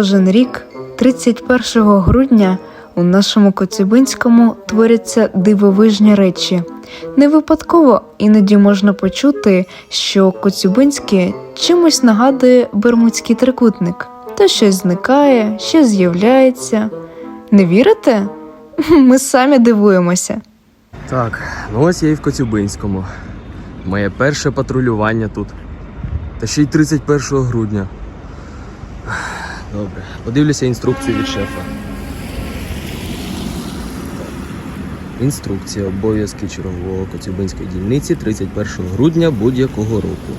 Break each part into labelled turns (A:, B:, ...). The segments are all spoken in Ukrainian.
A: Кожен рік, 31 грудня, у нашому Коцюбинському творяться дивовижні речі. Не випадково іноді можна почути, що Коцюбинське чимось нагадує Бермудський трикутник. То щось зникає, щось з'являється. Не вірите? Ми самі дивуємося.
B: Так, ну ось я і в Коцюбинському. Моє перше патрулювання тут. Та ще й 31 грудня. Добре, подивлюся інструкцію від шефа. Інструкція обов'язки чергового Коцюбинської дільниці 31 грудня будь-якого року.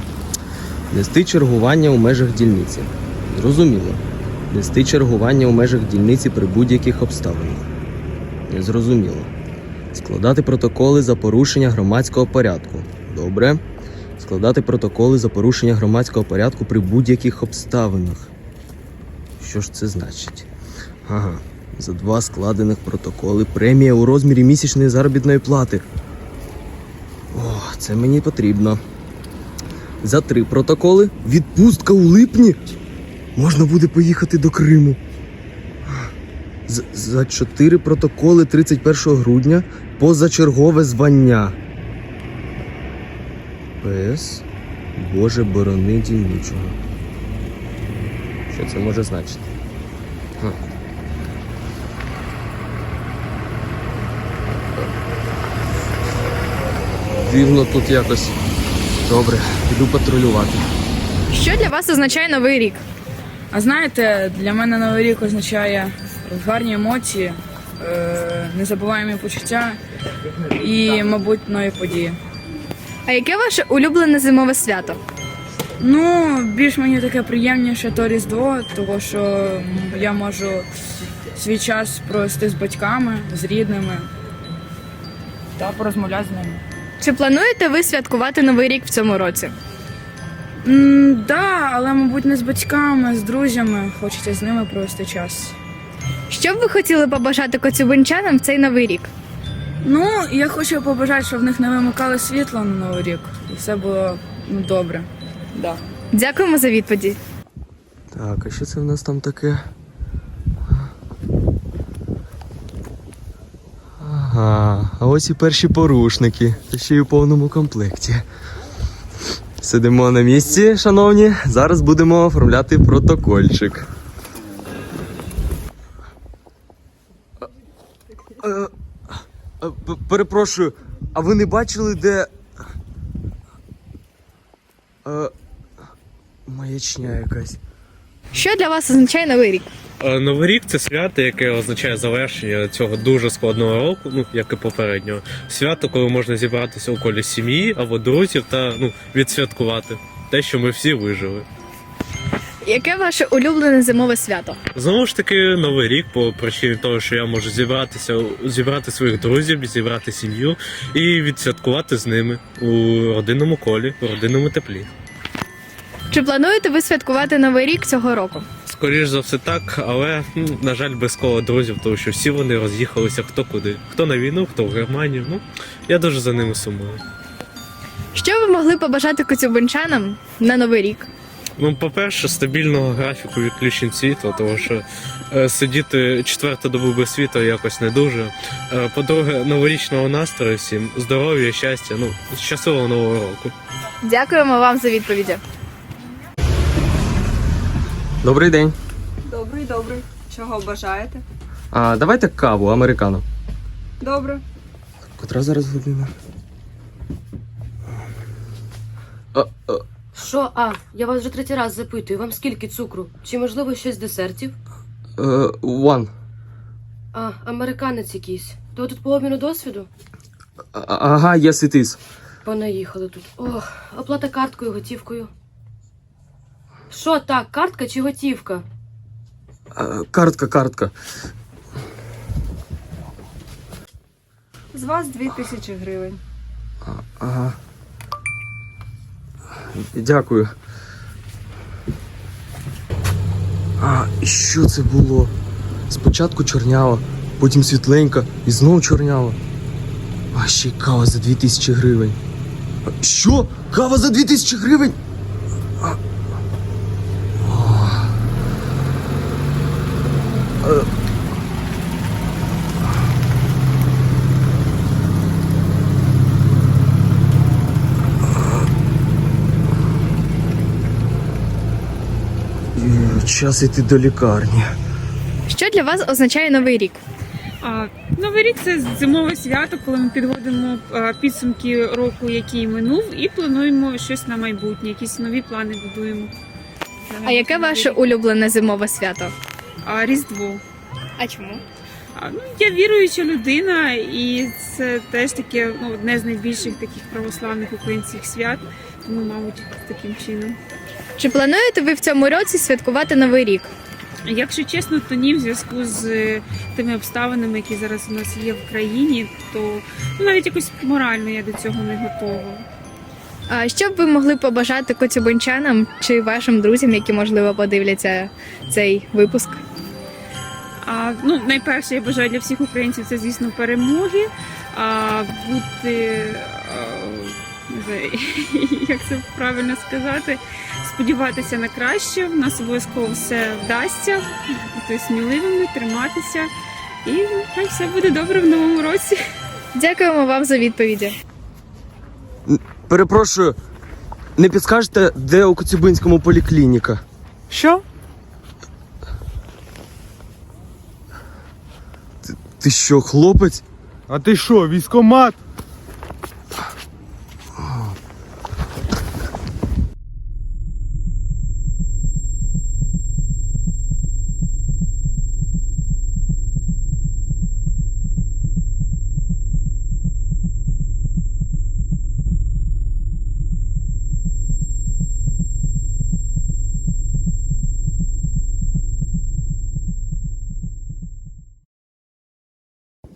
B: Нести чергування у межах дільниці. Зрозуміло. Нести чергування у межах дільниці при будь-яких обставинах. Незрозуміло. Складати протоколи за порушення громадського порядку. Добре. Складати протоколи за порушення громадського порядку при будь-яких обставинах. Що ж це значить? Ага. За два складених протоколи премія у розмірі місячної заробітної плати. О, це мені потрібно. За три протоколи відпустка у липні. Можна буде поїхати до Криму. За чотири протоколи 31 грудня позачергове звання. ПС Боже борони дільничого. Що це може значити? Дивно тут якось. Добре, піду патрулювати.
C: Що для вас означає новий рік?
D: А знаєте, для мене новий рік означає гарні емоції, е, незабуваємі почуття і, мабуть, нові події.
C: А яке ваше улюблене зимове свято?
D: Ну, більш мені таке приємніше то Різдво, тому що я можу свій час провести з батьками, з рідними та порозмовляти з ними.
C: Чи плануєте ви святкувати новий рік в цьому році?
D: М, да, але, мабуть, не з батьками, з друзями. Хочеться з ними провести час.
C: Що б ви хотіли побажати коцюбинчанам в цей новий рік?
D: Ну, я хочу побажати, щоб в них не вимикали світло на новий рік. І все було ну, добре. Да.
C: Дякуємо за відповіді.
B: Так, а що це в нас там таке? Ага, а ось і перші порушники, та ще й у повному комплекті. Сидимо на місці, шановні. Зараз будемо оформляти протокольчик. Перепрошую, а ви не бачили, де. Маячня якась.
C: Що для вас означає новий рік?
E: Е, Новий рік це свято, яке означає завершення цього дуже складного року, ну як і попереднього. Свято, коли можна зібратися у колі сім'ї або друзів та ну відсвяткувати те, що ми всі вижили.
C: Яке ваше улюблене зимове свято?
E: Знову ж таки, новий рік по причині того, що я можу зібратися, зібрати своїх друзів, зібрати сім'ю і відсвяткувати з ними у родинному колі, у родинному теплі.
C: Чи плануєте ви святкувати новий рік цього року?
E: Скоріш за все так, але ну, на жаль, без коло друзів, тому що всі вони роз'їхалися хто куди. Хто на війну, хто в Германію. Ну я дуже за ними сумую.
C: Що ви могли побажати коцюбинчанам на новий рік?
E: Ну, по-перше, стабільного графіку відключень світла, тому що е, сидіти четверту добу без світла якось не дуже. Е, по-друге, новорічного настрою всім, здоров'я, щастя, ну, щасливого нового року.
C: Дякуємо вам за відповіді.
B: Добрий день.
F: Добрий, добрий. Чого бажаєте?
B: А, давайте каву, американо.
F: Добре.
B: Котра зараз година? А, а,
G: Що, а, я вас вже третій раз запитую, вам скільки цукру? Чи можливо щось з десертів?
B: е, one.
G: А, американець якийсь. То ви тут по обміну досвіду?
B: А- Ага, yes it is.
G: Понаїхали тут. Ох, оплата карткою, готівкою. Що так, картка чи готівка?
B: А, картка, картка.
F: З вас дві тисячі гривень.
B: Ага. Дякую. А, і що це було? Спочатку чорнява, потім світленька і знову чорнява. А ще й кава за 2000 гривень. Що? Кава за 2000 гривень? А, час іти до лікарні.
C: Що для вас означає новий рік?
H: А, Новий рік це зимове свято, коли ми підводимо а, підсумки року, який минув, і плануємо щось на майбутнє, якісь нові плани будуємо.
C: А яке ваше улюблене зимове свято?
H: А, Різдво.
C: А чому?
H: А, ну, я віруюча людина, і це теж таке ну, одне з найбільших таких православних українських свят. Тому, мабуть, таким чином.
C: Чи плануєте ви в цьому році святкувати новий рік?
H: Якщо чесно, то ні, в зв'язку з е, тими обставинами, які зараз у нас є в країні, то ну, навіть якось морально я до цього не готова.
C: А що б ви могли побажати коцюбинчанам чи вашим друзям, які можливо подивляться цей випуск?
H: А, ну, найперше, я бажаю для всіх українців це, звісно, перемоги. А, бути, а, не знаю, як це правильно сказати, сподіватися на краще. У нас обов'язково все вдасться, бути сміливими, триматися. І хай все буде добре в новому році.
C: Дякуємо вам за відповіді.
B: Перепрошую, не підскажете, де у Коцюбинському поліклініка?
I: Що?
B: Ти що, хлопець?
I: А ти що, військомат?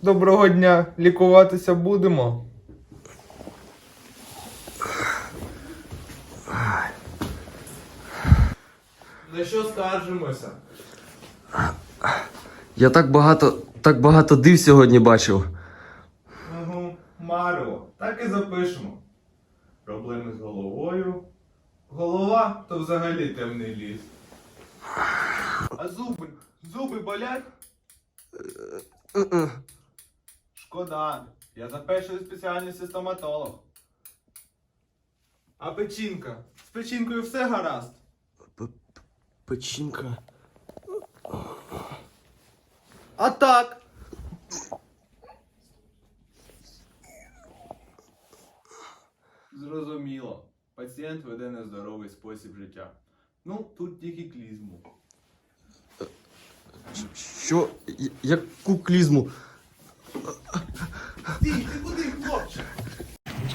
I: Доброго дня, лікуватися будемо. На що скаржимося?
B: Я так багато, так багато див сьогодні бачив.
I: Угу, Марево, так і запишемо. Проблеми з головою. Голова то взагалі темний ліс. А зуби? Зуби болять? Шкода. Я запишую спеціальний стоматолог. А печінка? З печінкою все гаразд.
B: Печінка.
I: А так. Зрозуміло. Пацієнт веде нездоровий спосіб життя. Ну, тут тільки клізму.
B: Що? Яку клізму?
I: Стій, ти куди, хлопче?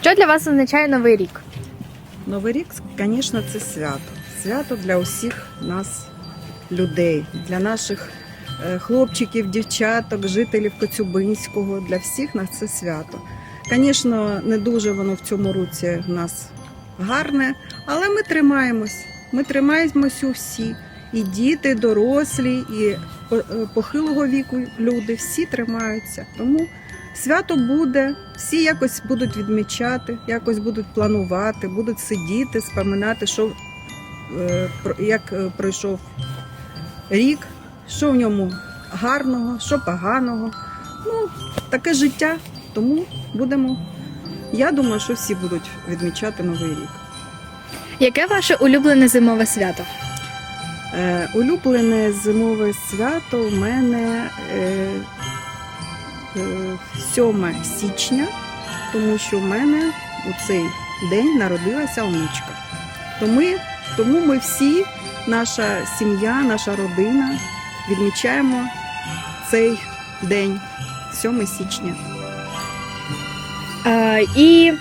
C: Що для вас означає новий рік?
J: Новий рік, звісно, це свято. Свято для усіх нас, людей, для наших е, хлопчиків, дівчаток, жителів Коцюбинського. Для всіх нас це свято. Звісно, не дуже воно в цьому році в нас гарне, але ми тримаємось. Ми тримаємось усі. І діти, дорослі, і похилого віку люди всі тримаються. Тому Свято буде, всі якось будуть відмічати, якось будуть планувати, будуть сидіти, споминати, що, е, як е, пройшов рік, що в ньому гарного, що поганого. Ну, таке життя. Тому будемо. Я думаю, що всі будуть відмічати Новий рік.
C: Яке ваше улюблене зимове свято?
J: Е, улюблене зимове свято у мене е, е, 7 січня, тому що в мене у цей день народилася онучка. Тому, тому ми всі, наша сім'я, наша родина відмічаємо цей день, 7 січня.
C: А, і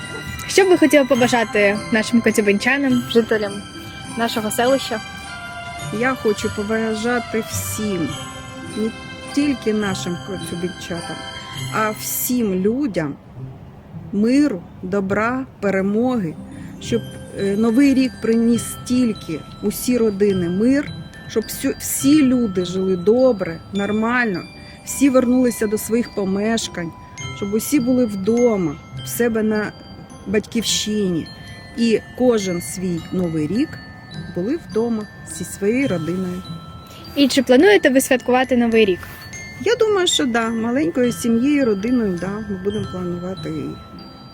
C: що б ви хотіли побажати нашим коцюбинчанам, жителям нашого селища?
J: Я хочу побажати всім, не тільки нашим коцюбинчатам, а всім людям миру, добра, перемоги, щоб е, новий рік приніс тільки усі родини мир, щоб всі люди жили добре, нормально, всі вернулися до своїх помешкань, щоб усі були вдома, в себе на батьківщині. І кожен свій новий рік були вдома зі своєю родиною.
C: І чи плануєте ви святкувати новий рік?
J: Я думаю, що да, маленькою сім'єю, родиною, да, ми будемо планувати і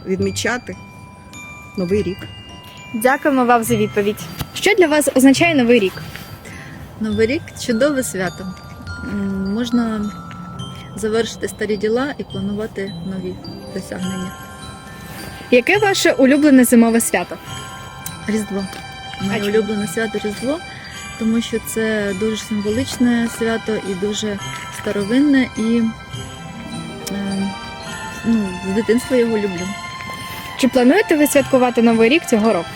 J: відмічати новий рік.
C: Дякуємо вам за відповідь. Що для вас означає новий рік?
K: Новий рік чудове свято. М, Можна завершити старі діла і планувати нові досягнення.
C: Яке ваше улюблене зимове свято?
K: Різдво. Моє улюблене свято Різдво, тому що це дуже символичне свято і дуже старовинне, і е, ну, з дитинства його люблю.
C: Чи плануєте ви святкувати новий рік цього року?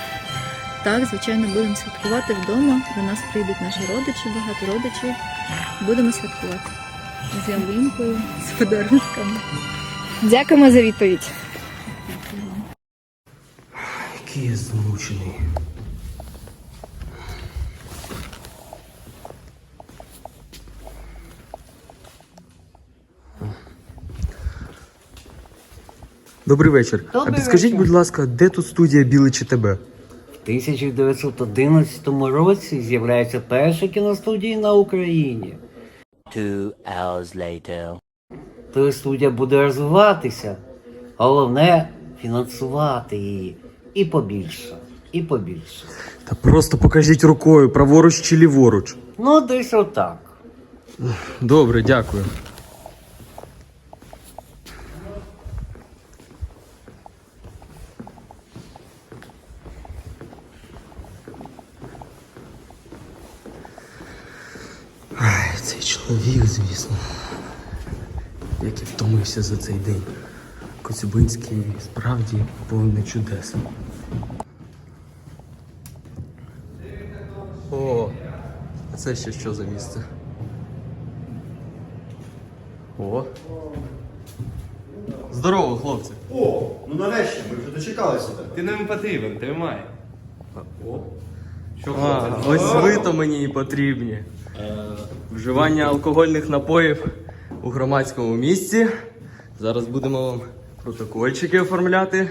K: Так, звичайно, будемо святкувати вдома. До нас прийдуть наші родичі, багато родичів. Будемо святкувати з ялинкою, з подарунками.
C: Дякуємо за відповідь.
B: Який я змучений. Добрий вечір. а
L: Добрий
B: підскажіть,
L: вечір.
B: будь ласка, де тут студія Білий чи тебе?
L: В 1911 році з'являється перша кіностудія на Україні.
M: Two hours later.
L: Тобто студія буде розвиватися. Головне фінансувати її. І побільше. І побільше.
B: Та просто покажіть рукою, праворуч чи ліворуч.
L: Ну, десь отак.
B: Добре, дякую. Звісно. Як я втомився за цей день. Коцюбинський справді повний чудес. О, а це ще що за місце? О. Здорово, хлопці.
N: О, ну нарешті, ми вже дочекалися тебе.
E: Ти нам потрібен, тримай. О. Що
B: А, ось ви то мені і потрібні. Вживання алкогольних напоїв у громадському місці. Зараз будемо вам протокольчики оформляти.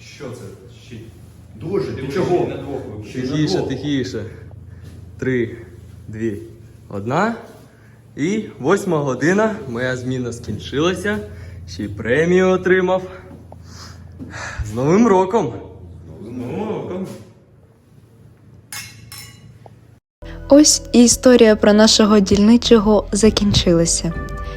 N: Що це? Ще? Друже, ти чого?
B: Тихіше, тихіше. Три, дві, одна. І восьма година. Моя зміна скінчилася. Ще й премію отримав. З Новим роком!
A: Ось і історія про нашого дільничого закінчилася.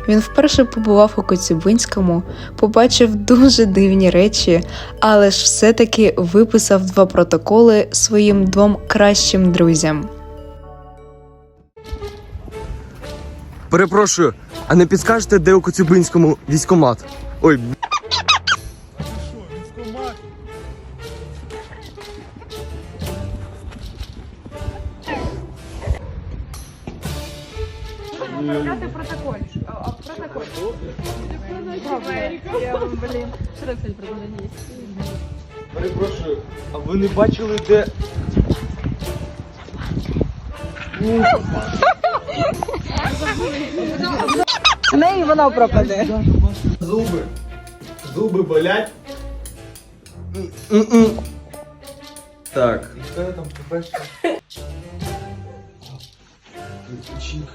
A: Він вперше побував у Коцюбинському, побачив дуже дивні речі, але ж все-таки виписав два протоколи своїм двом кращим друзям.
B: Перепрошую, а не підскажете, де у Коцюбинському військомат? Ой, б***. Перепрошую, а ви не бачили, де.
N: Зуби. Зуби болять.
B: Так.
N: Що я там побачив? Чиха.